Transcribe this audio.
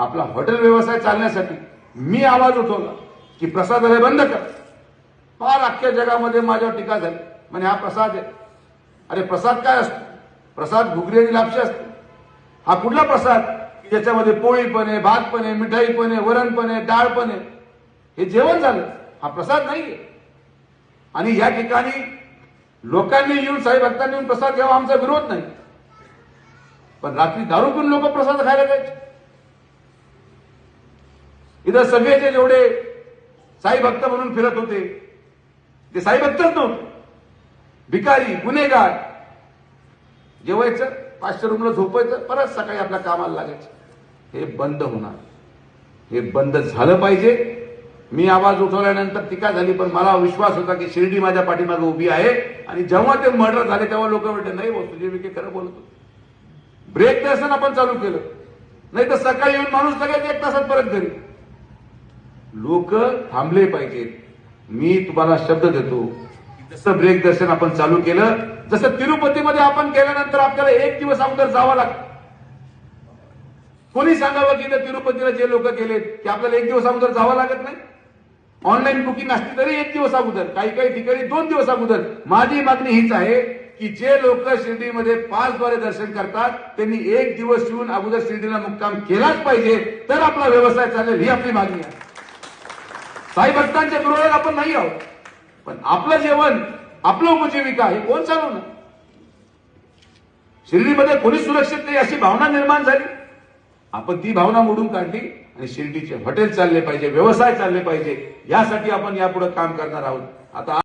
आपला हॉटेल व्यवसाय चालण्यासाठी मी आवाज उठवला की प्रसाद हे बंद कर. फार अख्ख्या जगामध्ये माझ्यावर टीका झाली. म्हणजे हा प्रसाद आहे. अरे प्रसाद काय असतो? प्रसाद घुगरी आणि लापशी असते. हा कुठला प्रसाद? की ज्याच्यामध्ये पोळी पण आहे भात पण आहे मिठाई पण आहे वरण पण आहे डाळ पण आहे हे जेवण झालं. हा प्रसाद नाहीये. आणि या ठिकाणी लोकांनी येऊन साई भक्तांनी येऊन प्रसाद घ्यावा आमचा विरोध नाही. पण रात्री दारू पिऊन लोक प्रसाद खायला जायचे. इथं सगळेचे जेवढे साई भक्त म्हणून फिरत होते। ते साई भक्तच नव्हते। भिकारी गुन्हेगार। जेवायचं पाचशे रुपये झोपायचं परत सकाळी आपल्या कामाला लागायचं. हे बंद होणार. हे बंद झालं पाहिजे. मी आवाज उठवल्यानंतर टीका झाली पण मला विश्वास होता की शिर्डी माझ्या पाठीमागे उभी आहे. आणि जेव्हा ते मर्डर झाले तेव्हा लोक म्हणते नाही हो तुझे विखे खरं बोलतो ब्रेक दर्शन आपण चालू केलं. नाही तर सकाळी येऊन माणूस लगेच एक तासात परत घरी. लोक थांबले पाहिजेत. मी तुम्हाला शब्द देतो जसं ब्रेक दर्शन आपण चालू केलं जसं तिरुपतीमध्ये आपण केल्यानंतर आपल्याला एक दिवस अगोदर जावं लागतं. कोणी सांगावं की तिरुपतीला जे लोक गेलेत की आपल्याला एक दिवस अगोदर जावं लागत नाही? ऑनलाईन बुकिंग असली तरी एक दिवस अगोदर काही काही ठिकाणी दोन दिवस अगोदर. माझी मागणी हीच आहे की जे लोक शिर्डीमध्ये पासद्वारे दर्शन करतात त्यांनी एक दिवस येऊन अगोदर शिर्डीला मुक्काम केलाच पाहिजे तर आपला व्यवसाय चालेल ही आपली मागणी आहे. साई भक्तांच्या विरोधात आपण नाही आहोत. पण आपलं जेवण आपलं उपजीविका हे कोण चालवणार? शिर्डीमध्ये कोणी सुरक्षित नाही अशी भावना निर्माण झाली. आपण ती भावना मोडून काढली आणि शिर्डीचे हॉटेल चालले पाहिजे व्यवसाय चालले पाहिजे यासाठी आपण यापुढे काम करणार आहोत. आता